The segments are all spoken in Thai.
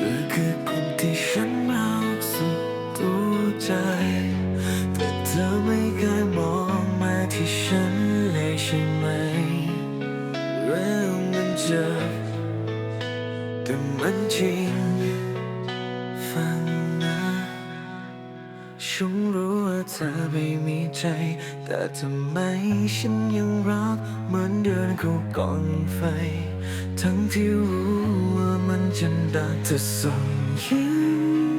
เธอคือคนที่ฉันเอาสุดตัวใจ แต่เธอไม่เคยมองมาที่ฉันเลยใช่ไหมเรื่องมันเจ็บแต่มันจริง ฟังนะฉันรู้ว่าเธอไม่มีใจ แต่ทำไมฉันยังรักเหมือนเดินเข้ากองไฟ ทั้งที่รู้ว่ามันจะดัเธอส่งยิ้ม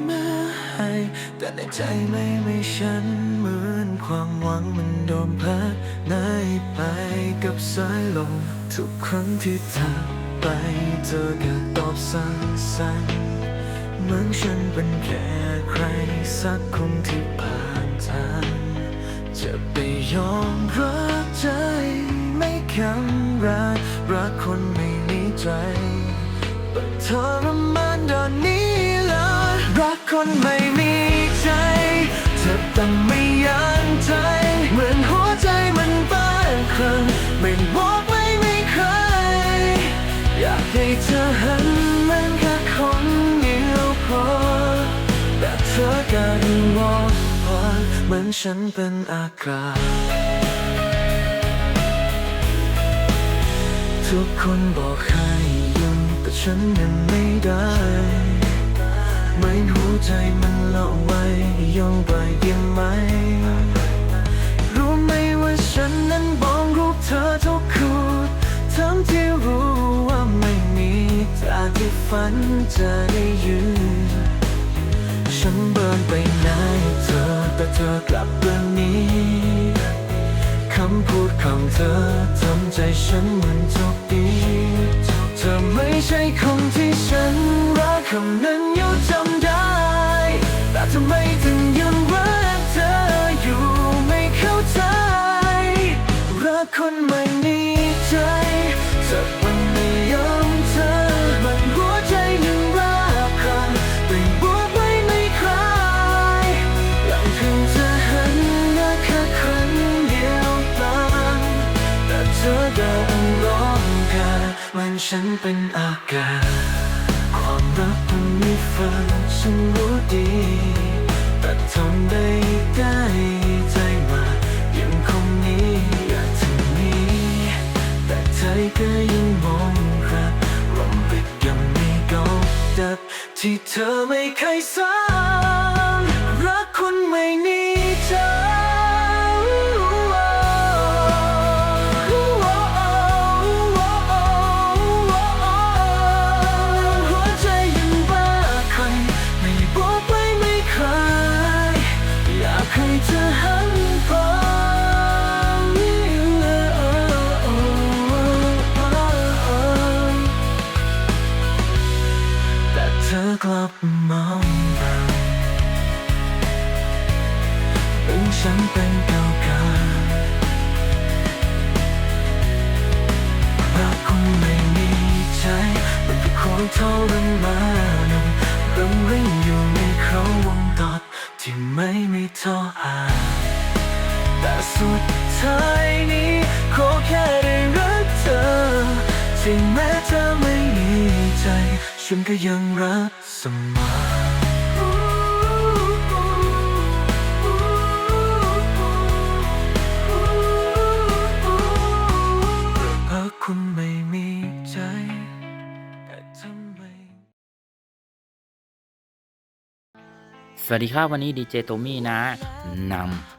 มาให้แต่ในใจไม่ไม่ฉันเหมือนความหวังมันโดนพัดหายไปกับสายลมทุกครั้งที่เธอไปเธอก็ตอบสั้นๆเหมือนฉันเป็นแค่ใครสักคนที่ผ่านทางจะไปยอมรับใจไม่คำรักรักคน ใจแต่ทรมานดอนนี้เลยรักคนไม่มีใจ เธอต้องไม่ยั้งใจเหมือนหัวใจมันบ้าคลั่งไม่บอกไม่มีใครอยากให้เธอหันมันแค่คนเดียวพอ แต่เธอกันมองพอเหมือนฉันเป็นอากาศ ทุกคนบอกให้ยุดแต่ฉันยังไม่ได้เหมือนหัวใจมันละไว้ยอมไปยังไหม รู้ไหมว่าฉันนั้นบองรูปเธอทุกคืนทั้งที่รู้ว่าไม่มีทาที่ฝันจะได้ยืน ฉันเบินไปไหนเธอแต่เธอกลับเดินนี้คำพูดของเธอ ใจฉันเหมือนโชคดีเธอไม่ใช่คนที่ฉันรักคำนั้นอยู่จำได้ แต่ทำไมถึงยังรักเธออยู่ไม่เข้าใจรักคนมา ฉันเป็นอากาศ ความรักมันมีฝันฉันรู้ดี แต่ทำได้ได้ใจมายังคงนี้อยากจะหนีแต่ใจก็ยังมองรักลมปิดยังไม่เกาดับที่เธอไม่เคยสอ กให้เธอหันฟังแต่เธอกลับมองเราเป็นฉันเป็นเก่ากันรักคงไม่มีใจมันเป็นของทรมานรังริ่งอยู่ในเขาวงตอดที่ไม่มีท่า ท้ายนี้ขอแค่ได้รักเธอถึงแม้เธอไม่มีใจ ฉันก็ยังรักเสมอคุณไม่มีใจแต่ทำไมสวัสดีครับวันนี้ดีเจโตมี่นะนำ